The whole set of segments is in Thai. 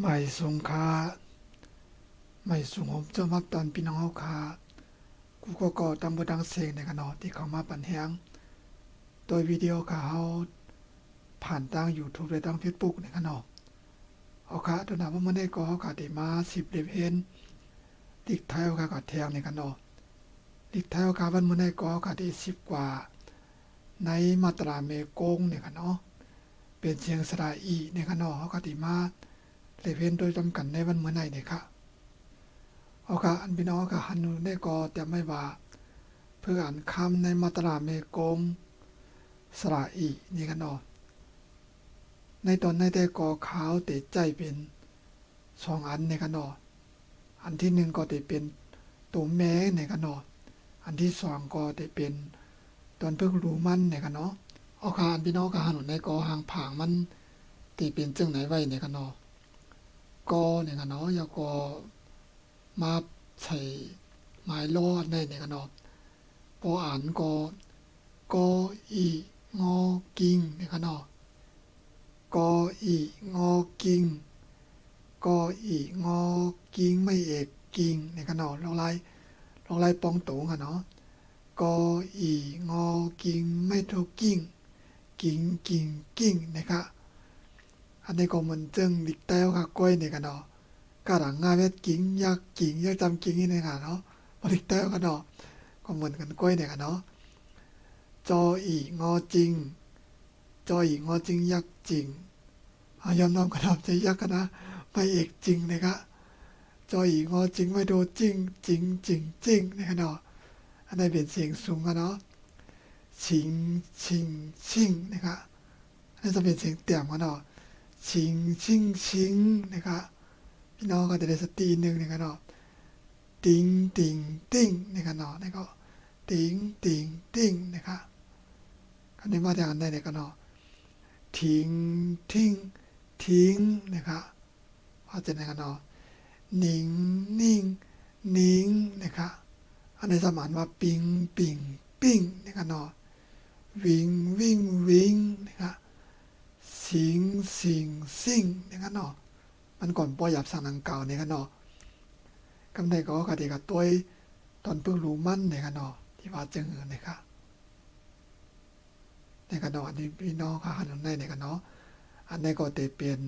ไม่สงคาไม่สูงผมจะมาตอนพี่น้องเฮาคากูก็ก่อตำบดังเสียงในกันเนาะที่เขามาปั่นแฮงโดยวิดีโอค่ะเฮาผ่านทาง YouTube และทาง Facebook ในกันเนาะเอาค่ะตัวหนาว่ามันได้ก็เฮาค่ะได้มา10เลเวลลิกไทยเฮาค่ะก็แทงในกันเนาะลิกไทยเฮาค่ะวันมื้อได้ก็เฮาค่ะได้10กว่า ในมาตราเมกงเนี่ยกันเนาะเป็นเสียงสระอีในกันเนาะเฮาก็ได้มา เลเวนโดยจำกัดในวันเมื่อไหร่เนี่ยค่ะเอาค่ะอันพี่น้องค่ะฮันนูได้ก็แต่ไม่ว่า เพื่ออ่านคำในมาตราเมกงสระอีนี่กันนาะในตอนในแต่กอขาวเตะใจเป็นสองอันในกันนาะอันที่หนึ่งก็จะเป็นตัวแม้ในกันนาะอันที่สองก็จะเป็นตอนเพิ่งรู้มันในกันเนาะเอาค่ะอันพี่น้องค่ะฮันนูในกอหางผางมันตีเป็นจังไหนไว้ในกันเน ก็เนี่ยกันเนาะยาก็มาใส่ไม้ลอดในเนี่ยกันเนาะพออ่านก็ก็อีงอกิงเนี่ยกันเนาะก็อีงอกิงก็อีงอกิงไม่เอกกิงเนี่ยกันเนาะลองไล่ลองไล่ปองตงกันเนาะก็อีงอกิงไม่ถูกกิ้ง กิงกิงกิ้งนะครับอันนี้ก็มันจึงลิกแต้วค่ะ ก้อยเนี่ยกันเนาะกระดังงาเวทกิ่งยากกิ่งยากจำกิ่งนี่เนี่ยค่ะเนาะมาลิกแต้วกันเนาะก็เหมือนกันก้อยเนี่ยกันเนาะจออีงอจริงจออีงอจริงยักจริง ชิงชิงชิงนะครับอันนี้จะเนี่ยมกันเนาะพี่น้องก็จะได้สตีหนึ่งนะครับเนาะติงติงติงนะครับเนาะนี่ก็ติงติงติงนะครับคำนี้มาจากอันใดนะครับเนาะทิ้งทิ้งทิ้งนะครับว่าจะนะครับเนาะนิ่งนิ่งนิ่งนะครับอันนี้สมานว่าปิงปิงปิงนะครับเนาะวิ่งวิ่งวิ่งนะครับ สิงสิงสิงเนี่กันเนาะมันก่อนปอหยับสั่งนังเก่าเนี่กันเนาะกำในก็กะดีกับตัวตอนเพิ่งรู้มั่นนี่กันเนาะที่ว่าจึงนี่ยค่ะในกันเนาะอันนี้พี่น้องค่ะหันในเนี่กันเนาะอันนี้ก็เตเป็น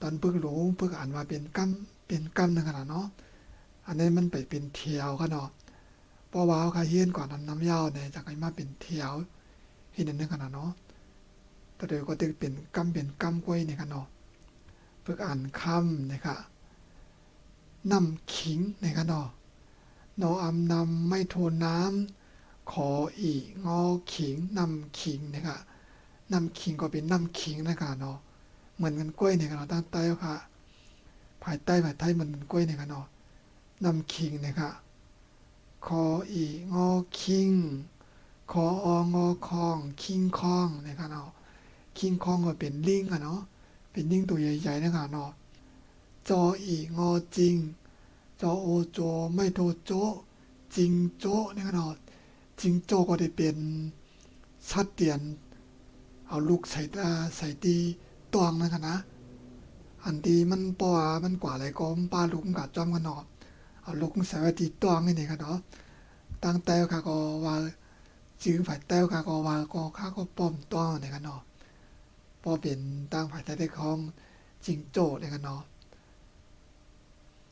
ตอนเพิ่งรู้เพิ่งอ่านว่าเป็นกำเป็นกำนึงขนาดเนาะอันนี้มันไปเป็นเทียวกันเนาะเพราะว่าเขาเฮียนก่อนนั้นน้ำยาวเนี่ยจากไอ้มาเป็นเทียวเห็นนั่นนึงขนาดเนาะ แต่เดี๋ยวก็จะเป็นกำเป็นกำกล้วยนี่ค่ะเนาะเพื่ออ่านคำนะคะนำขิงนี่ค่ะเนาะนออำนำไม่โทนน้ำขออีงอขิงนำขิงนะคะนำขิงก็เป็นนำขิงนะคะเนาะเหมือนกันกล้วยนี่ค่ะเนาะตั้งใต้ค่ะภายใต้ภายใต้เหมือนกันกล้วยนี่ค่ะเนาะนำขิงนะคะขออีงอคิงขอองอคองคิงคองนะคะเนาะ คิงคองก็เป็นลิงอะเนาะเป็นลิงตัวใหญ่ๆนะคะเนาะจออีงอจริง จอโอโจไม่โทโจจริงโจนะคะเนาะจริงโจก็ได้เป็นชัดเตียน เอาลูกใส่ตาใส่ตีตวงนะคะนะอันที่มันปอมันกว่าอะไรก็ป้าลูกกัดจอมกันเนาะเอาลูกใส่ไว้ตีตวงนี่นี่ค่ะเนาะตั้งแต่ค่ะก็ว่าจื้อฝ่ายแต้วค่ะก็ว่าก็ข้าก็ป้อมตวงนี่ค่ะเนาะ พอเป็นตั้งภายใต้ของจิงโจ้ในกันเนาะ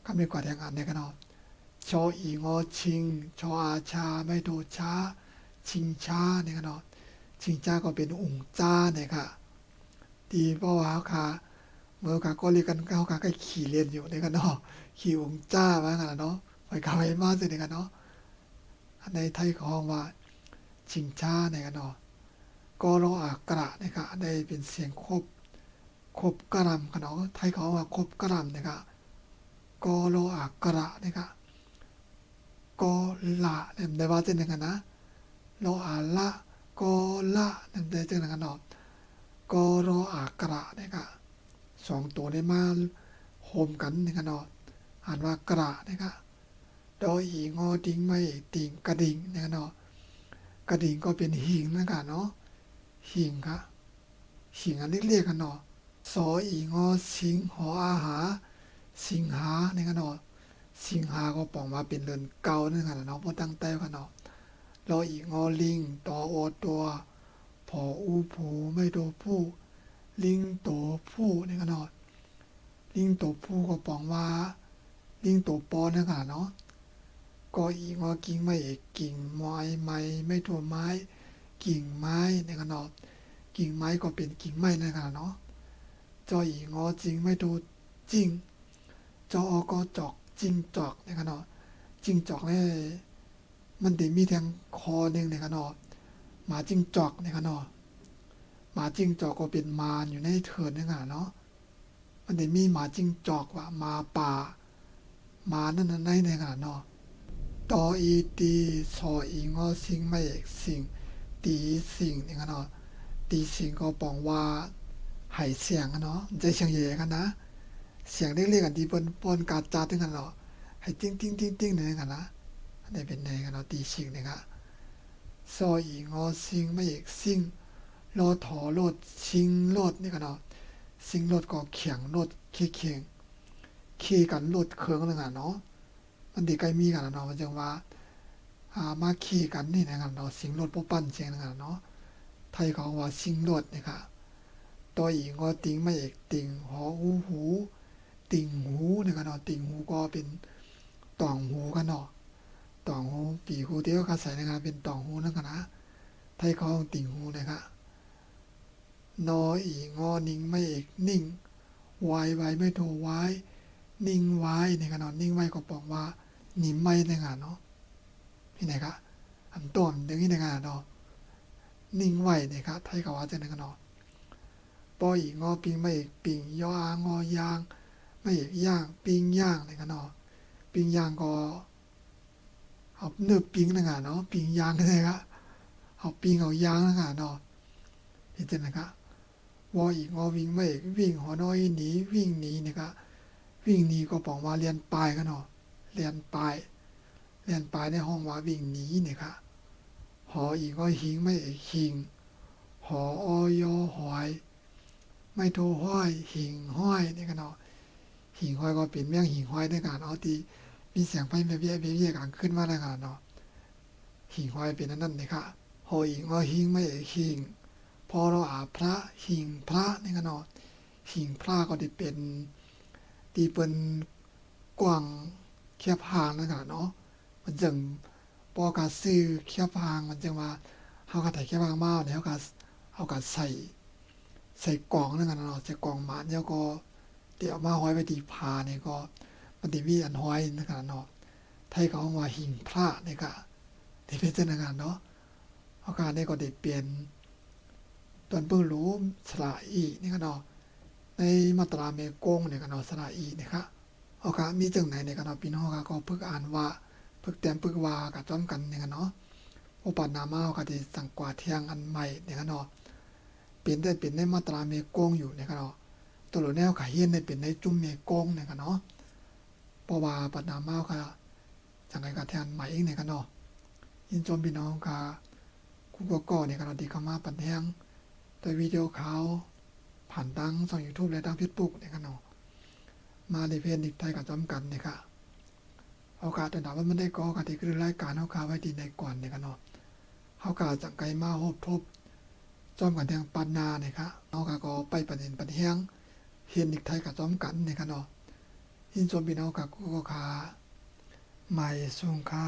คำนี้กว่าแทงอันในกันเนาะชออีงอชิง ชออาชาไม่โดช้า ชิงช้าในกันเนาะชิงจ้าก็เป็นองค์จ้าเนี่ยค่ะตีเพราะว่าค่ะเมื่อค่ะก็เรียกกันเขาค่ะก็ขี่เรียนอยู่ในกันเนาะขี่องค์จ้าว่ากันเนาะไปเขาไปมาสิในกันเนาะในไทยของว่าชิงช้าในกันเนาะ ก็รออากระนะครับได้เป็นเสียงครบครบกระลำกันเนาะไทยเขาว่าครบกระลำนะครับก็รออากระนะครับก็ละเนี่ยได้ว่าเช่นกันนะรออาละก็ละเนี่ยได้เช่นกันเนาะก็รออากระนะครับสองตัวได้มาโฮมกันนะครับเนาะอ่านว่ากระนะครับดออีงอดิงไม่ติงกระดิ่งนะครับเนาะกระดิ่งก็เป็นหิงนะครับเนาะ หิงคะหิงอันเล็กๆกันเนาะสออีงอสิงหออาหา สิงหาเนี่ยกันเนาะสิงหาก็ปองมาเป็นเดือนเก่านั่นกันเนาะบ่ตั้งแต่กันเนาะรออีงอลิงต่อโอตัวพออูผูไม่โตผู้ลิงโตผู้เนี่ยกันเนาะลิงโตผู้ก็ปองว่าลิงโตปอนั่นกันเนาะก็อีงอกิ่งไม่เอกกิ่งไม้ไม้ไม่ตัวไม้ กิ่งไม้นี่กันเนาะกิ่งไม้ก็เป็นกิ่งไม้ในกันเนาะจออีงอจริงไม่โตจริง จออก็จอกจิงจอกในะครับเนาะจิงจอกเนี่ยมันได้มีแทงคอหนึ่งนะครับเนาะหมาจิงจอกในะครับเนาะหมาจิงจอกก็เป็นมารอยู่ในเถินนะครับเนาะมันได้มีหมาจิงจอกว่าหมาป่าหมานั่นนั่นในนะครับเนาะตออีตีซออีงอสิงไม่เอกสิง ตีสิงนะครับเนาะตีสิงก็ปองว่าไหเสียงอะเนาะใจเสียงเย่กันนะ เสียงเล็กๆกันที่บนบนกาจาตึงกันเนาะให้ติ้งติ้งติ้งติ้งเนี่ยกันนะอันนี้เป็นในกันเนาะตีชิงนะครับซออีงอซิงไม่เอกซิงโลถอโลดชิงโลดนี่กันเนาะซิงโลดก็เขียงโลดขี้เขียงขี้กันโลดเคืองเลยกันเนาะมันดีใกล้มีกันเนาะมันจังว่า มาขี้กันนี่นะครับเนาะสิงโลดปปั้นเสียงนะครับเนาะไทยเขาว่าซิงโลดนี่ค่ะตัวอีงอติงไม่เอกติงหอหูหูติ่งหูนะครับเนาะติ่งหูก็เป็นตองหูกันเนาะตองหูปีหูที่เขาใส่นะครับเป็นตองหูนั่นกันนะไทยเขาติ่งหูนะครับนออีงอนิ่งไม่เอกนิ่งวายไวไม่โทวายนิ่งว้ในกันเนาะนิ่งไว้ก็บอกว่านิ่มไม่นะครับอันต้นเดี๋ยวนี้ในงานเนาะ นิ่งไว้นะครับไทยเขาว่าจะในกันเนาะปออีงอปิงไม่ปิงยออางอยางไม่ย่างปิงย่างอะไรกันเนาะปิงย่างก็เอาเนื้อปิงนะกันเนาะปิงย่างเลยครับเอาปิงเอายางนะกันเนาะเห็นไหมครับวออีกงอวิ่งไม่วิ่งหอน้อยหนีวิ่งหนีนะครับวิ่งหนีก็บอกว่าเรียนปลายกันเนาะเรียนปลาย เรียนปลายในห้องว่าวิ่งหนีนะครับหออีกก็หิงไม่หิงหออยอหอย ไม่โทห้อย หิงห้อยนี่กันเนาะหิ่งห้อยก็เป็นเมี่ยงหิ่งห้อยในการเอาตีมีเสียงไฟเบี้ยเบี้ยเบี้ยกันขึ้นมาในการเนาะหิ่งห้อยเป็นนั่นนั่นเลยค่ะหอหิ่งว่าหิ่งไม่เอกหิ่งพอเราอาพระหิ่งพระนี่กันเนาะหิ่งพระก็ได้เป็นตีเป็นกว้างเคียบหางนะกันเนาะ มันจึงปอกาซื้อเคียบหางมันจึงว่าเฮากระถ่าเคียบหางมาเนี่ยเฮากะเฮากะใส่ใส่กล่องนั่นกันเนาะใส่กล่องหมาแล้วก็เดี๋ยวมาห้อยไว้ที่ผาเนี่ยก็มันติมีอันห้อยนะครับเนาะไทยเขาเอามาหิ่งพระเนี่ยก็ที่เป็นเจ้าหน้างานเนาะอาการเนี่ยก็ได้เปลี่ยนตอนเพิ่งรู้สระอีนี่ก็เนาะในมาตราเมกงเนี่ยก็เนาะสระอีเนี่ยครับอาการมีจังไหนเนี่ยก็เนาะพี่น้องก็เพิ่งอ่านว่า เพิ่งเตียมเพิ่งว่ากับจ้อมกันเนี่ยเนาะโอปันนามาก็ได้สังกวาเทียงอันใหม่เนี่ยเนาะเป็นได้เป็นในมาตราเมกงอยู่เนี่ยเนาะตัวแนวขาเฮียนในเป็นในจุ่มเมกงเนี่ยเนาะเพราะว่าปนามาค่ะจังไงกับแทนใหม่เองเนี่ยเนาะยินจมพี่น้องค่ะกูก็ก่อเนี่ยกันเราดีเข้ามาปันแห้งโดยวิดีโอเขาผ่านตั้งช่องยูทูบและตั้งเฟซบุ๊กเนี่ยกันเนาะมาในเพจดิบไทยกับจอมกันเนี่ยค่ะ โอกาแต่ถามว่ามันได้ก่อกาที่คือรายการเขาข่าวไว้ดีในก่อนเนี่ยกันเนาะเขากาจังไกมาโฮบทบจอมกันแทงปันนาเนี่ยค่ะเอากาก็ไปประเด็นปันแห้งเห็นอีกไทยกับจอมกันเนี่ยกันเนาะยินชมพี่น้องกับกูก็คาไม่สุงคา